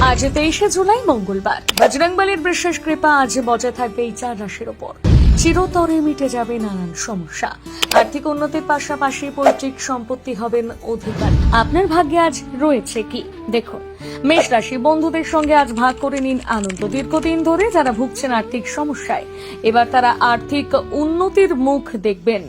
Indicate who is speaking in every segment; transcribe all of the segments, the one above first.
Speaker 1: আজ তেইশে জুলাই, মঙ্গলবার। বজরংবলীর বিশেষ কৃপা আজ বজায় থাকবে এই চার রাশির ওপর। চিরতরে মিটে যাবে নানান সমস্যা। আর্থিক উন্নতির পাশাপাশি পৈতৃক সম্পত্তি হবেন অধিকার। আপনার ভাগ্যে আজ রয়েছে কি? দেখুন, মেষ রাশি বন্ধুদের সঙ্গে আজ ভাগ করে নিন আনন্দ। দীর্ঘদিন ধরে যারা ভুগছেন আর্থিক সমস্যায়, এবার তারা আর্থিক উন্নতির মুখ দেখবেন।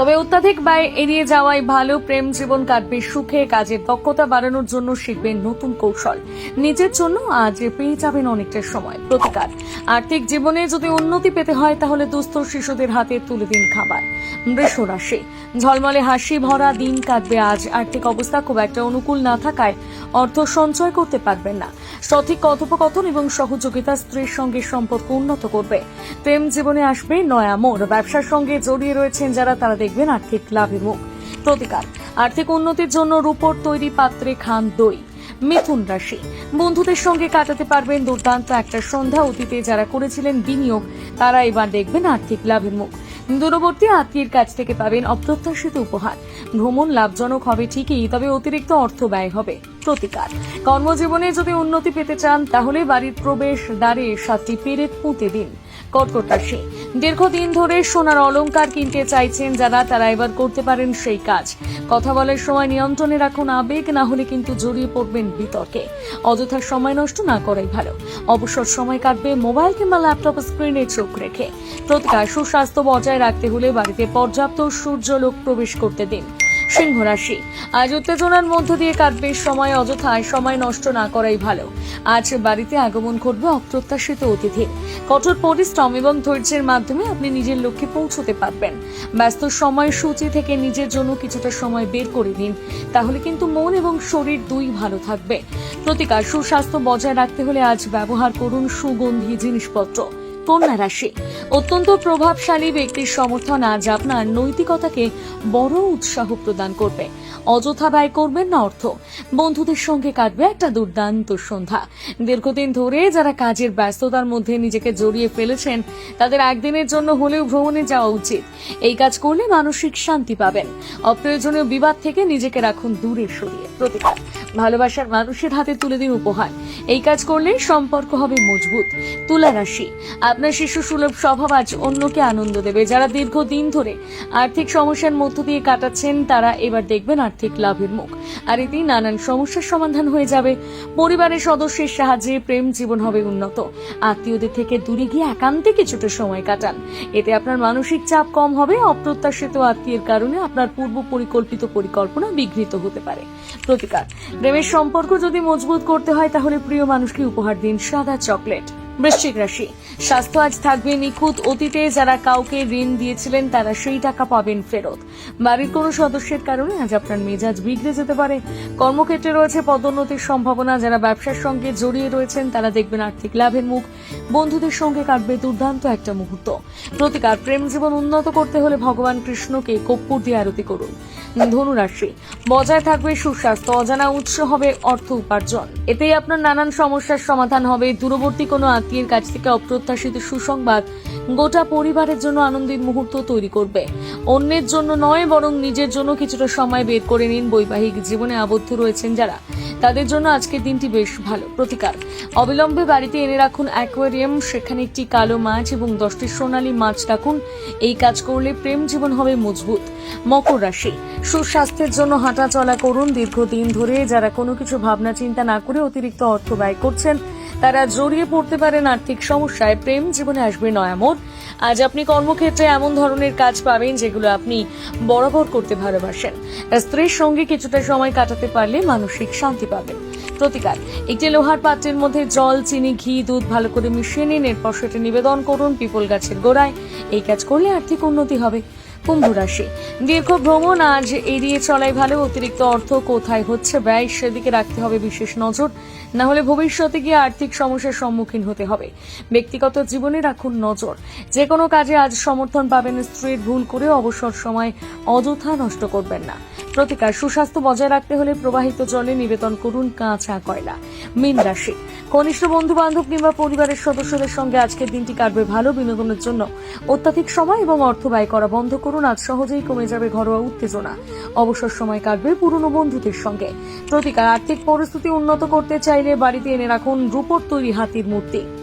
Speaker 1: তবে অত্যাধিক ব্যয় এড়িয়ে যাওয়াই ভালো প্রেম জীবন কাটবে সুখে কাজের দক্ষতা বাড়ানোর জন্য শিখবেন নতুন কৌশল। নিজের জন্য আজ পেয়ে যাবেন অনেকটা সময়। প্রতিকার। আর্থিক জীবনে যদি উন্নতি পেতে হয়, তাহলে দুস্থ শিশুদের হাতে তুলে দিন খাবার। বৃষ রাশি। ঝলমলে হাসি ভরা দিন কাটবে আজ। আর্থিক অবস্থা খুব একটা অনুকূল না থাকায় অর্থ সঞ্চয় করতে পারবেন না। সঠিক কথোপকথন এবং সহযোগিতা স্ত্রীর সঙ্গে সম্পর্ক উন্নত করবে। প্রেম জীবনে আসবে নয়া মোড়। ব্যবসার সঙ্গে জড়িয়ে রয়েছেন যারা, তারা দেখবেন আর্থিক লাভে মুখ। প্রতিকার। আর্থিক উন্নতির জন্য রূপর তৈরি পাত্রে খান দই। মিথুন রাশি। বন্ধুদের সঙ্গে কাটাতে পারবেন দুর্দান্ত একটা সন্ধ্যা অতীতে যারা করেছিলেন বিনিয়োগ, তারা এবার দেখবেন আর্থিক লাভের মুখ। দূরবর্তী আত্মীয়ের কাছ থেকে পাবেন অপ্রত্যাশিত উপহার। ভ্রমণ লাভজনক হবে ঠিকই, তবে অতিরিক্ত অর্থ ব্যয় হবে। প্রতিকার। কর্মজীবনে যদি উন্নতি পেতে চান, তাহলে বাড়ির প্রবেশ দ্বারে সাতটি পেরেক পুঁতে দিন। কর্কট রাশি। দীর্ঘদিন ধরে সোনার অলংকার কিনতে চাইছেন যারা, তারা এবার করতে পারেন সেই কাজ। কথা বলার সময় নিয়ন্ত্রণে রাখুন আবেগ, না হলে কিন্তু জড়িয়ে পড়বেন বিতর্কে। অযথা সময় নষ্ট না করাই ভালো। অবসর সময় কাটবে মোবাইল কিংবা ল্যাপটপ স্ক্রিনে চোখ রেখে। প্রতিকার সুস্বাস্থ্য বজায় রাখতে হলে বাড়িতে পর্যাপ্ত সূর্যলোক প্রবেশ করতে দিন। সিংহ রাশি। আজ উত্তেজনার মধ্য দিয়ে কাটবে সময়, অযথায় সময় নষ্ট না করাই ভালো। আজ বাড়িতে আগমন ঘটবে অপ্রত্যাশিত অতিথি কঠোর পরিশ্রম এবং ধৈর্যের মাধ্যমে আপনি নিজের লক্ষ্যে পৌঁছতে পারবেন। ব্যস্ত সময় সূচি থেকে নিজের জন্য কিছুটা সময় বের করে দিন তাহলে কিন্তু মন এবং শরীর দুই ভালো থাকবে। প্রতিকার, সুস্বাস্থ্য বজায় রাখতে হলে আজ ব্যবহার করুন সুগন্ধি জিনিসপত্র। কন্যা রাশি। অত্যন্ত প্রভাবশালী ব্যক্তির সমর্থন আজ আপনার নৈতিকতাকে বড় উৎসাহ প্রদান করবে। অযথা ব্যয় করবেন না অর্থ। বন্ধুদের সঙ্গে কাটবে একটা দুর্দান্ত সন্ধ্যা। দীর্ঘদিন ধরে যারা কাজের ব্যস্ততার মধ্যে নিজেকে জড়িয়ে ফেলেছেন, তাদের একদিনের জন্য হলেও ভ্রমণে যাওয়া উচিত। এই কাজ করলে মানসিক শান্তি পাবেন। অপ্রয়োজনীয় বিবাদ থেকে নিজেকে রাখুন দূরে সরিয়ে। প্রতিকার। ভালোবাসার মানুষের হাতে তুলে দিন উপহার। এই কাজ করলে সম্পর্ক হবে মজবুত। তুলা রাশি। আপনার শিশু সুলভ স্বভাব আজ অন্যকে আনন্দ দেবে। যারা দীর্ঘদিন ধরে আর্থিক সমস্যার মধ্য দিয়ে কাটাচ্ছেন, তারা এবার দেখবেন আর্থিক লাভের মুখ। আর এতে নানান সমস্যার সমাধান হয়ে যাবে। পরিবারের সদস্যের সাহায্যে প্রেম জীবন হবে উন্নত। আত্মীয়দের থেকে দূরে গিয়ে একান্তে কিছুটা সময় কাটান। এতে আপনার মানসিক চাপ কম হবে। অপ্রত্যাশিত আত্মীয়ের কারণে আপনার পূর্ব পরিকল্পিত পরিকল্পনা বিঘ্নিত হতে পারে। প্রতিকার। প্রেমের সম্পর্ক যদি মজবুত করতে হয়, তাহলে প্রিয় মানুষকে উপহার দিন সাদা চকলেট। বৃশ্চিক রাশি। স্বাস্থ্য আজ থাকবে নিখুঁত। অতীতে যারা কাউকে ঋণ দিয়েছিলেন, তারা সেই টাকা পাবেন ফেরত। বাড়ির কোনো সদস্যের কারণে আজ আপনার মেজাজ বিগড়ে যেতে পারে। কর্মক্ষেত্রে রয়েছে পদোন্নতির সম্ভাবনা। যারা ব্যবসার সঙ্গে জড়িয়ে রয়েছেন, তারা দেখবেন আর্থিক লাভের মুখ। বন্ধুদের সঙ্গে কাটবে দুর্দান্ত একটা মুহূর্ত। প্রতিকার, প্রেম জীবন উন্নত করতে হলে ভগবান কৃষ্ণকে কর্পূর দিয়ে আরতি করুন। ধনুরাশি বজায় থাকবে সুস্বাস্থ্য। অজানা উৎস হবে অর্থ উপার্জন। এতেই আপনার নানান সমস্যার সমাধান হবে। দূরবর্তী কোনো আত্মীয়ের কাছ থেকে অপ্রত্যাশিত সুসংবাদ গোটা পরিবারের জন্য আনন্দের মুহূর্ত তৈরি করবে। অন্যের জন্য নয়, বরং নিজের জন্য কিছুটা সময় বের করে নিন বৈবাহিক জীবনে আবদ্ধ রয়েছেন যারা। তাদের জন্য আজকের দিনটি বেশ ভালো। প্রতিকার। অবিলম্বে বাড়িতে এনে রাখুন অ্যাকোয়ারিয়াম, সেখানে একটি কালো মাছ এবং দশটি সোনালী মাছ রাখুন। এই কাজ করলে প্রেম জীবন হবে মজবুত। মকর রাশি। সুস্বাস্থ্যের জন্য হাঁটা চলা করুন। দীর্ঘদিন ধরে যারা কোনো কিছু ভাবনা চিন্তা না করে অতিরিক্ত অর্থ ব্যয় করছেন তারা জড়িয়ে পড়তে পারেন আর্থিক সমস্যায়। প্রেম জীবনে আসবে নয়ামত আজ আপনি কর্মক্ষেত্রে এমন ধরনের কাজ পাবেন যেগুলো আপনি বরাবর করতে ভালোবাসেন। স্ত্রীর সঙ্গে কিছুটা সময় কাটাতে পারলে মানসিক শান্তি পাবেন। প্রতিকার, একটি লোহার পাত্রের মধ্যে জল, চিনি, ঘি, দুধ ভালো করে মিশিয়ে নিন। এরপর সেটা নিবেদন করুন পিপল গাছের গোড়ায়। এই কাজ করলে আর্থিক উন্নতি হবে। কুম্ভ রাশি। দীর্ঘ ভ্রমণ আজ এড়িয়ে চলাই ভালো, অতিরিক্ত অর্থ কোথায় হচ্ছে ব্যয় সেদিকে রাখতে হবে বিশেষ নজর। না হলে ভবিষ্যতে গিয়ে আর্থিক সমস্যার সম্মুখীন হতে হবে। ব্যক্তিগত জীবনে রাখুন নজর। যে কোনো কাজে আজ সমর্থন পাবেন স্ত্রীর ভুল করে অবসর সময় অযথা নষ্ট করবেন না। প্রতিকার সুস্বাস্থ্য বজায় রাখতে হলে প্রবাহিত জলে নিবেদন করুন কাঁচা কয়লা। মীন রাশি। ঘনিষ্ঠ বন্ধু বান্ধব কিংবা পরিবারের সদস্যদের সঙ্গে আজকের দিনটি কাটবে ভালো। বিনোদনের জন্য অত্যাধিক সময় এবং অর্থ ব্যয় করা বন্ধ করুন। আজ সহজেই কমে যাবে ঘরোয়া উত্তেজনা। অবসর সময় কাটবে পুরনো বন্ধুদের সঙ্গে। প্রতিকার আর্থিক পরিস্থিতি উন্নত করতে চাইলে বাড়িতে এনে রাখুন রূপোর তৈরি হাতির মূর্তি।